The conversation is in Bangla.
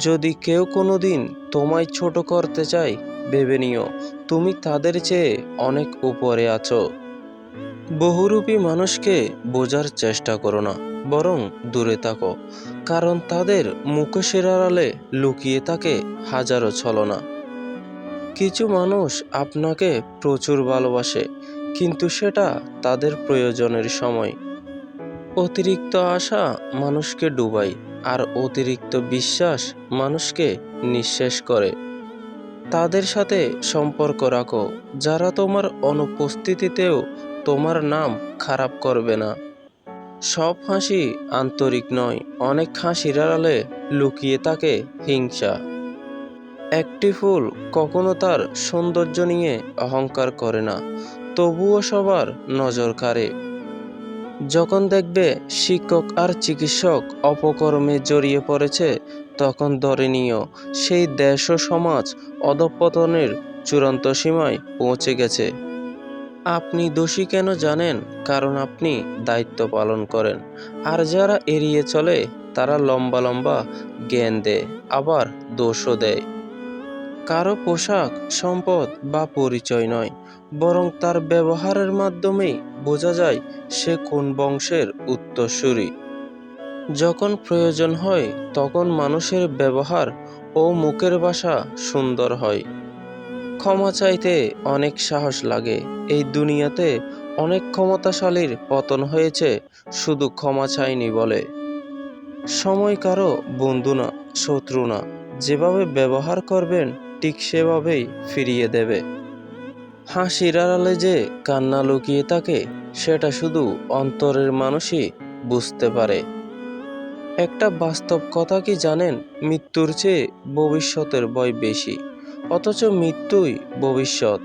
যদি কেউ কোনো দিন তোমায় ছোট করতে চায়, ভেবে নিও, তুমি তাদের চেয়ে অনেক উপরে আছো। বহুরূপী মানুষকে বোঝার চেষ্টা করো না, বরং দূরে থাকো, কারণ তাদের মুখোশের আড়ালে লুকিয়ে থাকে হাজারো ছলনা। কিছু মানুষ আপনাকে প্রচুর ভালোবাসে, কিন্তু সেটা তাদের প্রয়োজনের সময়। অতিরিক্ত আশা মানুষকে ডুবায় আর অতিরিক্ত বিশ্বাস মানুষকে নিঃশেষ করে। তাদের সাথে সম্পর্ক রাখো, যারা তোমার অনুপস্থিতিতেও তোমার নাম খারাপ করবে না। সব হাসি আন্তরিক নয়, অনেক হাসির আড়ালে লুকিয়ে থাকে হিংসা। একটি ফুল কখনো তার সৌন্দর্য নিয়ে অহংকার করে না, তবুও সবার নজর কাড়ে। যখন দেখবে শিক্ষক আর চিকিৎসক অপকর্মে জড়িয়ে পড়েছে, তখন ধরে নিও, সেই দেশ ও সমাজ অধঃপতনের চূড়ান্ত সীমায় পৌঁছে গেছে। আপনি দোষী কেন জানেন? কারণ আপনি দায়িত্ব পালন করেন। আর যারা এড়িয়ে চলে, তারা লম্বা লম্বা জ্ঞান দেয়, আবার দোষও দেয়। কারও পোশাক, সম্পদ বা পরিচয় নয়, বরং তার ব্যবহারের মাধ্যমেই বোঝা যায় সে কোন বংশের উত্তরসূরি। যখন প্রয়োজন হয়, তখন মানুষের ব্যবহার ও মুখের ভাষা সুন্দর হয়। ক্ষমা চাইতে অনেক সাহস লাগে। এই দুনিয়াতে অনেক ক্ষমতাশালীর পতন হয়েছে, শুধু ক্ষমা চাইনি বলে। সময় কারও বন্ধু না, শত্রু না। যেভাবে ব্যবহার করবেন, ঠিক সেভাবেই ফিরিয়ে দেবে। হাসির আড়ালে যে কান্না লুকিয়ে থাকে, সেটা শুধু অন্তরের মানুষই বুঝতে পারে। একটা বাস্তব কথা কি জানেন? মৃত্যুর চেয়ে ভবিষ্যতের বয় বেশি, অথচ মৃত্যুই ভবিষ্যৎ।